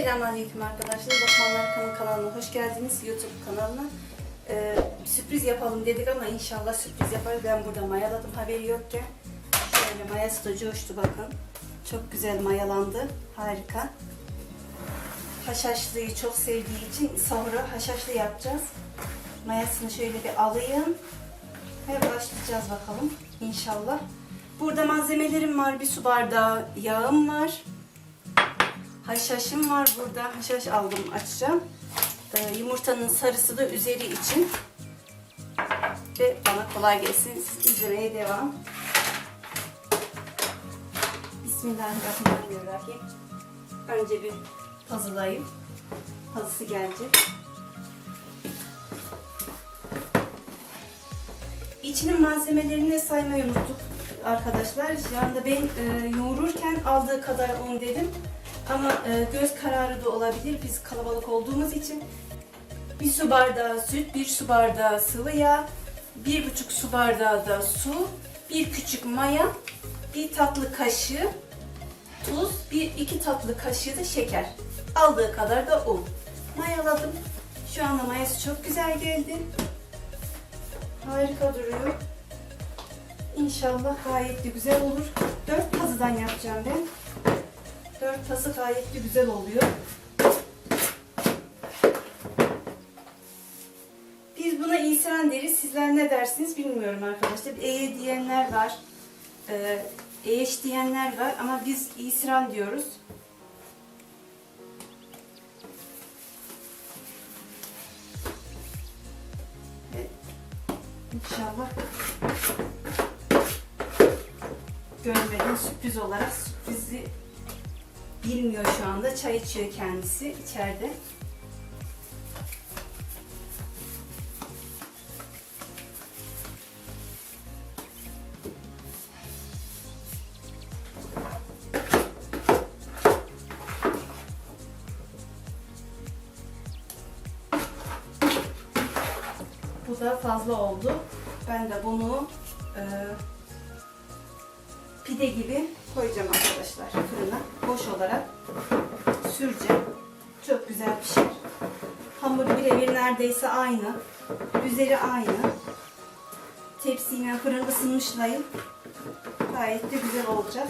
Selamünaleyküm arkadaşlar. Lokmanlar Kanı kanalına hoş geldiniz. YouTube kanalına. Ee, sürpriz yapalım dedik ama inşallah sürpriz yapar. Ben burada mayaladım haberi yokken. Şöyle mayası da coştu bakın. Çok güzel mayalandı. Harika. Haşhaşlıyı çok sevdiği için sahura haşhaşlı yapacağız. Mayasını şöyle bir alayım. Ve başlayacağız bakalım inşallah. Burada malzemelerim var. Bir su bardağı yağım var. Haşhaşım var burada. Haşhaş aldım açacağım. Ee, yumurtanın sarısı da üzeri için. Ve bana kolay gelsin. Siz izlemeye devam. Bismillahirrahmanirrahim. Önce bir pazılayayım. Pazısı gelecek. İçinin malzemelerini saymayı unuttuk arkadaşlar. Anda ben e, yoğururken aldığı kadar un dedim. Ama e, göz kararı da olabilir. Biz kalabalık olduğumuz için bir su bardağı süt, bir su bardağı sıvı yağ, bir buçuk su bardağı da su, bir küçük maya, bir tatlı kaşığı tuz, bir iki tatlı kaşığı da şeker. Aldığı kadar da un. Mayaladım. Şu anda mayası çok güzel geldi. Harika duruyor. İnşallah gayet de güzel olur. Dört pazıdan yapacağım ben. Dört tası gayet güzel oluyor. Biz buna İsran deriz. Sizler ne dersiniz bilmiyorum arkadaşlar. Eye diyenler var. Ee, eş diyenler var ama biz İsran diyoruz. Ve İnşallah görmeden sürpriz olarak sürprizi bilmiyor şu anda. Çay içiyor kendisi içeride. Bu da fazla oldu. Ben de bunu e, pide gibi koyacağım arkadaşlar fırına. Boş olarak süreceğim. Çok güzel pişer. Hamur birebir neredeyse aynı. Üzeri aynı. Tepsiyle fırın ısınmışlayım. Gayet de güzel olacak.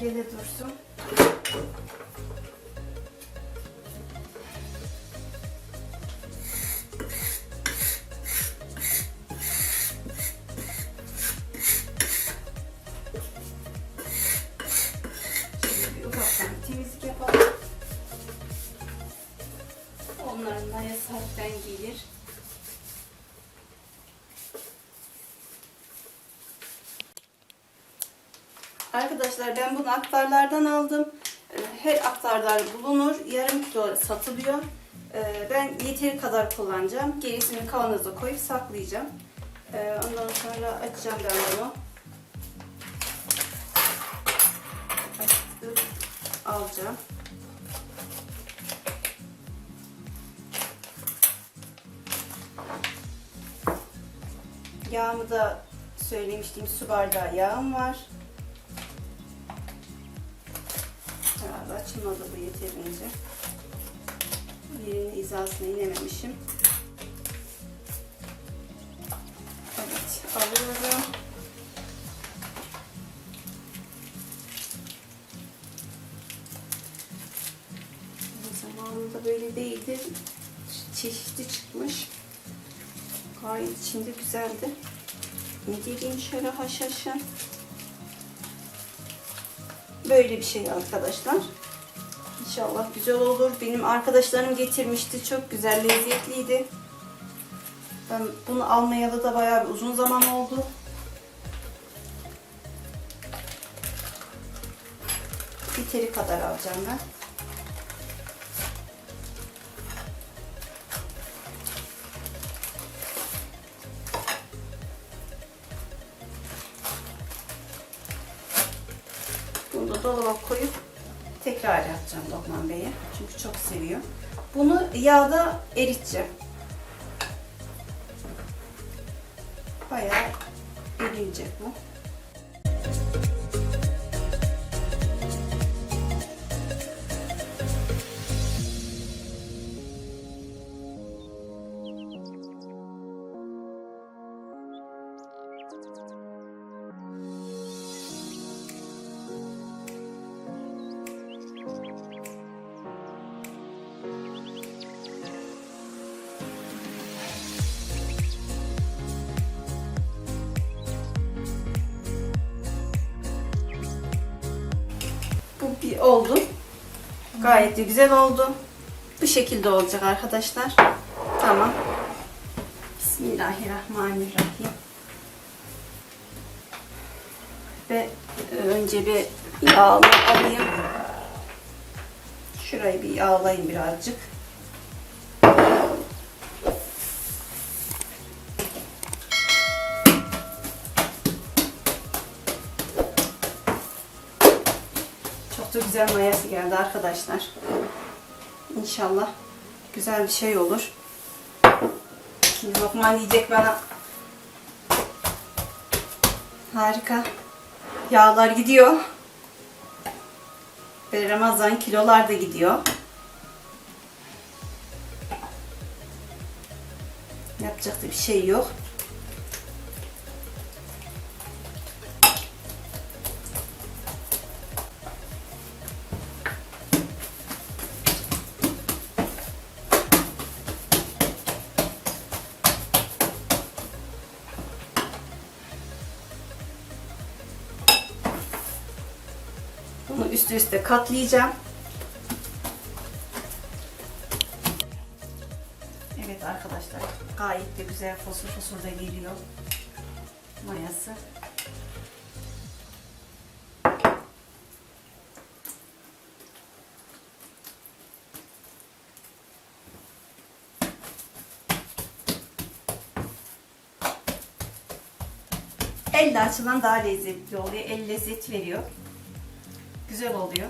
Gele dursun. Ben bunu aktarlardan aldım. Ee, Her aktarlar bulunur. Yarım kilo satılıyor. Ee, Ben yeteri kadar kullanacağım. Gerisini kavanoza koyup saklayacağım. Ee, Ondan sonra açacağım ben bunu. Açtık. Alacağım. Yağımı da söylemiştim. Su bardağı yağım var. Açılmadı bu yeterince. Yerinin hizasına inememişim. Evet, alıyorum. Zamanında böyle değildi. Çeşitli çıkmış. Gayet içinde güzeldi. Ne diyeyim şöyle haşhaşın. Böyle bir şey arkadaşlar. İnşallah güzel olur. Benim arkadaşlarım getirmişti. Çok güzel, lezzetliydi. Ben bunu almayalı da bayağı bir uzun zaman oldu. Biteri kadar alacağım ben. Lokman Bey'e. Çünkü çok seviyor. Bunu yağda eriteceğim. Bayağı eriyecek bu. Oldu. Gayet de güzel oldu. Bu şekilde olacak arkadaşlar. Tamam. Bismillahirrahmanirrahim. Ve önce bir yağını alayım. Şurayı bir yağlayayım birazcık. Güzel mayası geldi arkadaşlar. İnşallah güzel bir şey olur. Şimdi Lokman yiyecek bana. Harika. Yağlar gidiyor. Ve Ramazan kilolar da gidiyor. Yapacak da bir şey yok. Bunu üst üste katlayacağım. Evet arkadaşlar gayet de güzel fosur fosur da geliyor mayası. Elle açılan daha lezzetli oluyor. El lezzet veriyor. Güzel oluyor.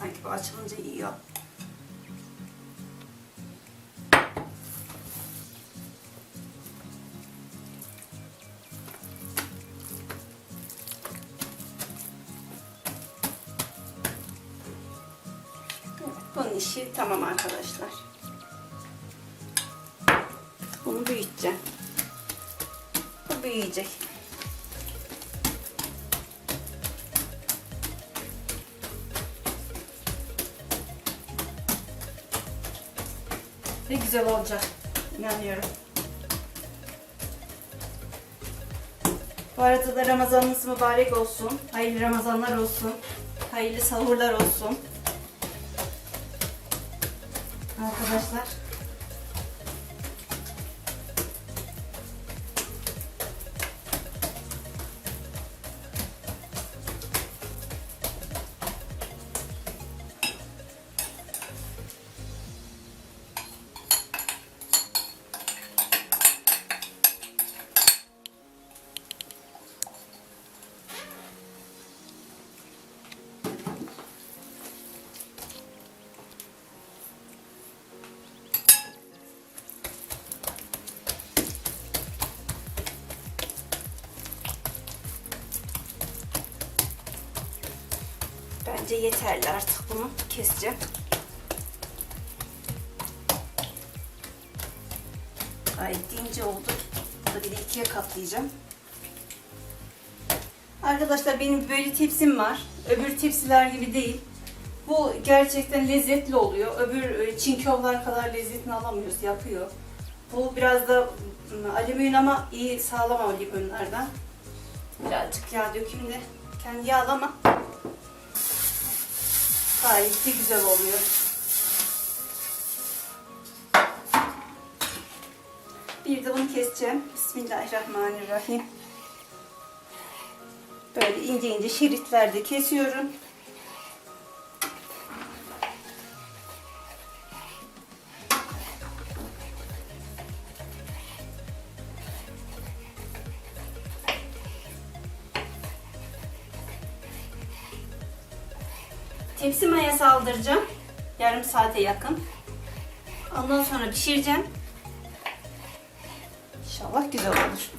Sanki bu açılınca yiyor. Bunun işi tamam arkadaşlar. Bunu büyüteceğim. Bu büyüyecek. Ne güzel olacak. İnanıyorum. Bu arada da Ramazanınız mübarek olsun. Hayırlı Ramazanlar olsun. Hayırlı sahurlar olsun. Arkadaşlar. Bence yeterli artık bunu keseceğim. Gayet ince oldu. Bunu bir de ikiye katlayacağım. Arkadaşlar benim böyle tepsim var. Öbür tepsiler gibi değil. Bu gerçekten lezzetli oluyor. Öbür e, çinkövler kadar lezzetini alamıyoruz. Yapıyor. Bu biraz da ım, alüminyum ama iyi sağlam alüminyumlardan. Birazcık yağ dökeyim de kendi yağlama. Gayet de güzel oluyor. Bir de bunu keseceğim. Bismillahirrahmanirrahim. Böyle ince ince şeritlerde kesiyorum. Tepsi mayası aldıracağım. Yarım saate yakın. Ondan sonra pişireceğim. İnşallah güzel olur.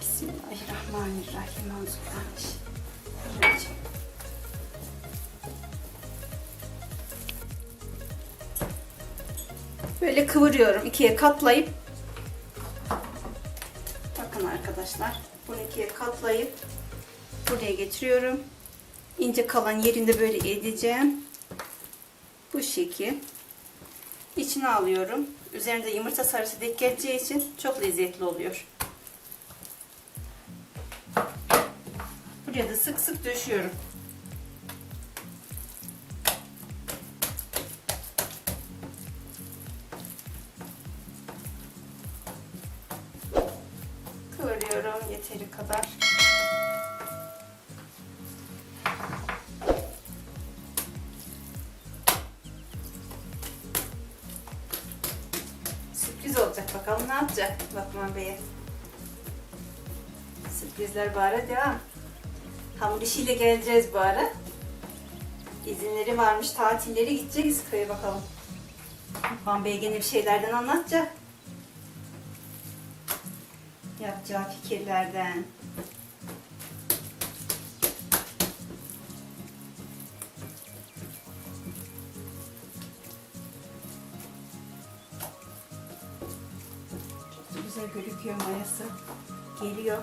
Bismillahirrahmanirrahim. Böyle kıvırıyorum. ikiye katlayıp bakın arkadaşlar. Bunu ikiye katlayıp buraya getiriyorum. İnce kalan yerinde böyle edeceğim. Bu şekil. İçine alıyorum. Üzerinde yumurta sarısı denk için çok lezzetli oluyor. Buraya da sık sık döşüyorum. Kıvırıyorum yeteri kadar. Sürpriz olacak bakalım ne yapacak Batman Bey'e. Sürprizler bu ara devam. Hamur işiyle geleceğiz bu ara. İzinleri varmış, tatilleri gideceğiz köye bakalım. Batman Bey gene bir şeylerden anlatacak. Yapacağı fikirlerden. Mayası. Geliyor.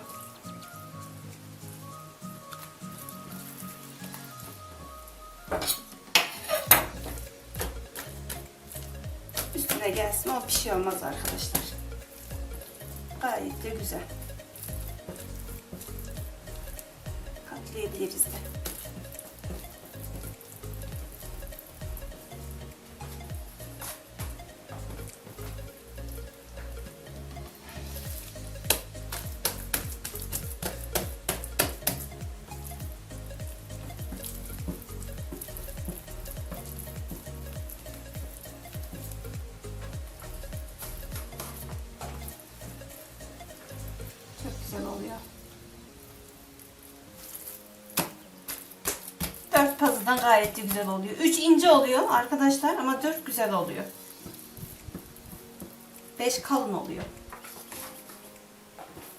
Üstüne gelsin o bir şey olmaz arkadaşlar. Gayet de güzel. Katlayabiliriz de. Pazıdan gayet güzel oluyor. Üç ince oluyor arkadaşlar ama dört güzel oluyor. Beş kalın oluyor.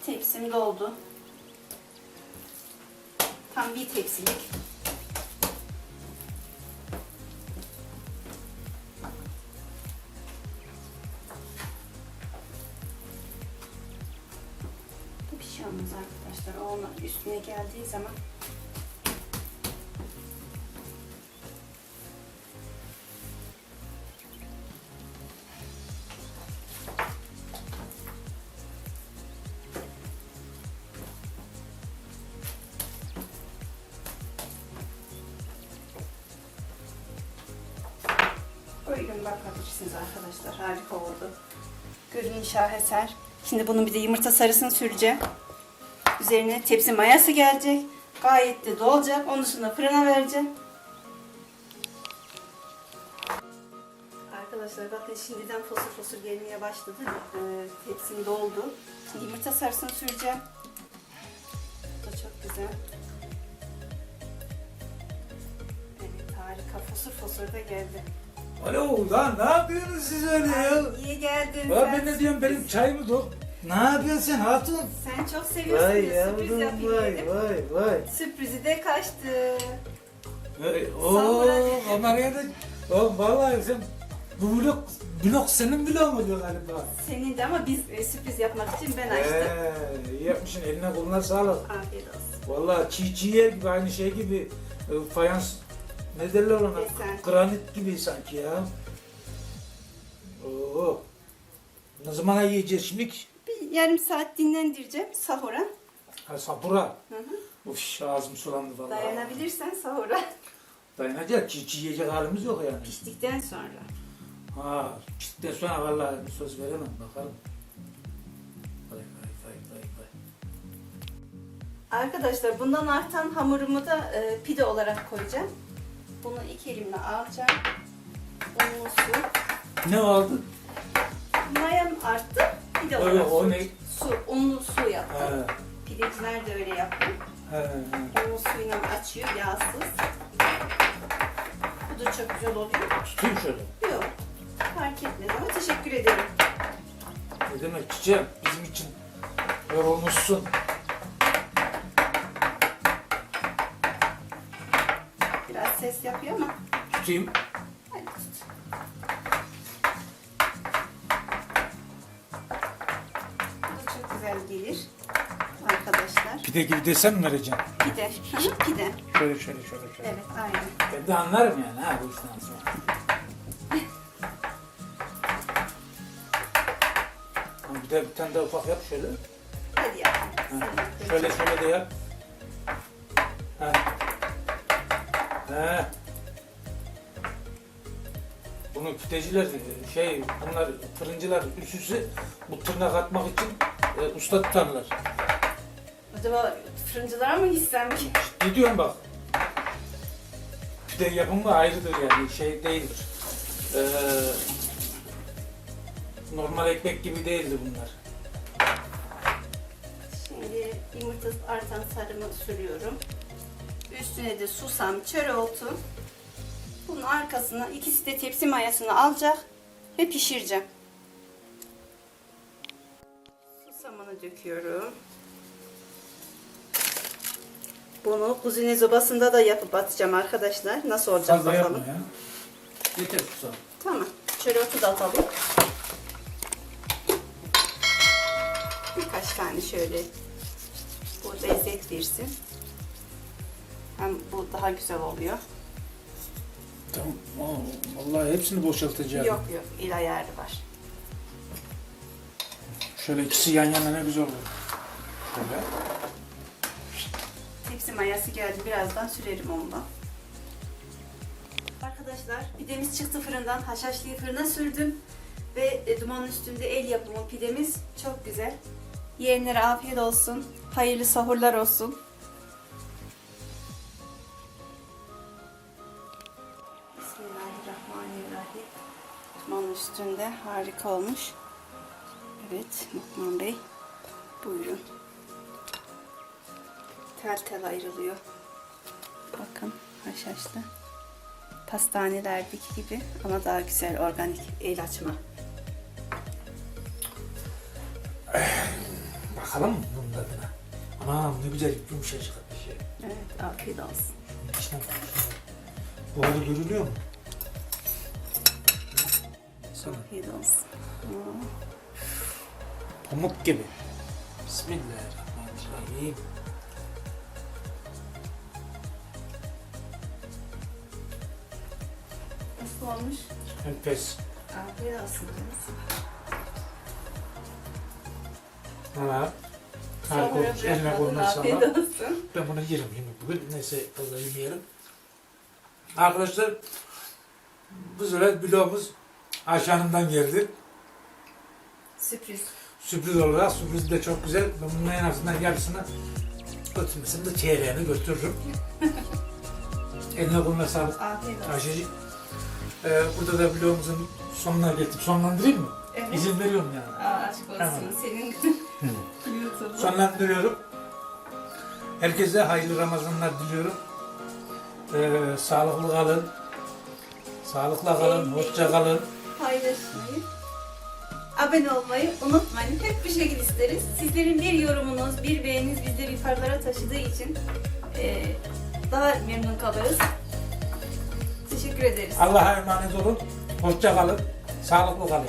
Tepsim doldu. Tam bir tepsilik. Şey olmaz arkadaşlar. Onun üstüne geldiği zaman bakabilirsiniz arkadaşlar. Harika oldu. Görün şaheser. Şimdi bunun bir de yumurta sarısını süreceğim. Üzerine tepsi mayası gelecek. Gayet de dolacak. Onun dışında fırına vereceğim. Arkadaşlar bakın şimdiden fosur fosur gelmeye başladı. Ee, tepsim doldu. Şimdi yumurta sarısını süreceğim. Bu da çok güzel. Evet harika fosur fosur da geldi. Alo lan ne yapıyorsunuz siz öyle ya? İyi geldin. Sen. ben ne diyorum benim çayımı dok. Ne yapıyorsun sen hatun? Sen çok seviyorsun Vay diye sürpriz yavrum yapayım vay dedim. vay vay. Sürprizi de kaçtı. Vay, Sağ ol. Oo onlar ya da Oğlum vallahi sen bu blok blok senin bloğun mu diyor galiba? Senin de ama biz e, sürpriz yapmak için ben açtım. Ee, iyi yapmışsın eline koluna sağlık. Afiyet olsun. Vallahi çiğ çiğ yer gibi aynı şey gibi e, fayans ne derler ona? Desen. Granit gibi sanki ya. Oo. Ne zamana yiyeceğiz şimdi? Bir yarım saat dinlendireceğim sahura. Ha sapura. Hı hı. Uf ağzım sulandı vallahi. Dayanabilirsen sahura. Dayanacak. Çiğ yiyecek halimiz yok yani. Piştikten sonra. Ha, piştikten sonra vallahi söz veremem bakalım. Vay vay vay vay vay. Arkadaşlar bundan artan hamurumu da e, pide olarak koyacağım. Bunu iki elimle alacağım. Unlu su. Ne oldu? Mayam arttı. Pide Öyle, olarak o su, ne? su, unlu su He, yaptım. Pideciler de öyle yaptı. he, he. Unlu suyla açıyor, yağsız. Bu da çok güzel oluyor. Tutayım şöyle. Yok, fark etmez ama teşekkür ederim. Ne demek çiçeğim bizim için yorulmuşsun. Biraz ses yapıyor ama Tutayım. hadi tut. Bu da çok güzel gelir arkadaşlar. Pide gibi desem mi vereceğim? Pide. Hı Pide. Şöyle şöyle şöyle şöyle. Evet, aynen. Ben de anlarım yani ha bu işten sonra. Ama bir de bir tane daha ufak yap şöyle. Hadi yap. Ha, Şöyle şöyle de yap. Ha. Ha. Bunu pideciler şey bunlar fırıncılar üste bu tırnak atmak için e, usta tutarlar. Acaba fırıncılara mı gitsem ki? Ciddi diyorum bak. Pide yapımı ayrıdır yani şey değildir. Ee, normal ekmek gibi değildir bunlar. Şimdi yumurta artan sarımı sürüyorum. Üstüne de susam, çöreotu. Bunun arkasına ikisi de tepsi mayasını alacak ve pişireceğim. Susamını döküyorum. Bunu kuzine zobasında da yapıp atacağım arkadaşlar. Nasıl olacak Fazla bakalım. yapma ya. Yeter susam. Tamam. Çöreotu da atalım. Birkaç tane şöyle bu lezzet versin. Hem bu daha güzel oluyor. Tamam. Oo, Vallahi hepsini boşaltacağım. Yok yok il ayarı var. Şöyle ikisi yan yana ne güzel olur. Şöyle. Tepsi mayası geldi. Birazdan sürerim ondan. Arkadaşlar pidemiz çıktı fırından. Haşhaşlıyı fırına sürdüm. Ve e, dumanın üstünde el yapımı pidemiz. Çok güzel. Yiyenlere afiyet olsun. Hayırlı sahurlar olsun. Üstünde harika olmuş. Evet Lokman Bey. Buyurun. Tel tel ayrılıyor. Bakın haşhaşlı. Pastanelerdeki gibi ama daha güzel organik el açma. Bakalım mı bunun tadına? Anam ne güzel yumuşacık bir şey. Evet afiyet olsun. İçine bak. Buharı görülüyor mu? Afiyet olsun. Pamuk gibi. Bismillahirrahmanirrahim. Nasıl olmuş? Enfes. Afiyet olsun. Ha. Sonra olmuş. Eline koluna Afiyet sağlık. olsun. Ben bunu yerim yine bugün. Neyse fazla yemeyelim. Arkadaşlar bu sefer vlogumuz Ayşe Hanım'dan geldi. Sürpriz. Sürpriz olarak sürpriz de çok güzel. Ben bunun en azından yarısını götürmesin de çeyreğini götürürüm. Eline koluna sağlık Afiyet olsun. Ee, burada da vlogumuzun sonuna geldik. Sonlandırayım mı? Evet. İzin veriyorum yani. Aa, aşk olsun. Tamam. Senin YouTube'un. Sonlandırıyorum. Herkese hayırlı Ramazanlar diliyorum. Ee, sağlıklı kalın. Sağlıkla kalın. Hoşça kalın. Paylaşmayı, abone olmayı unutmayın. Hep bir şekilde isteriz. Sizlerin bir yorumunuz, bir beğeniniz bizleri yukarılara taşıdığı için eee, daha memnun kalırız. Teşekkür ederiz. Allah'a emanet olun. Hoşça kalın. Sağlıklı kalın.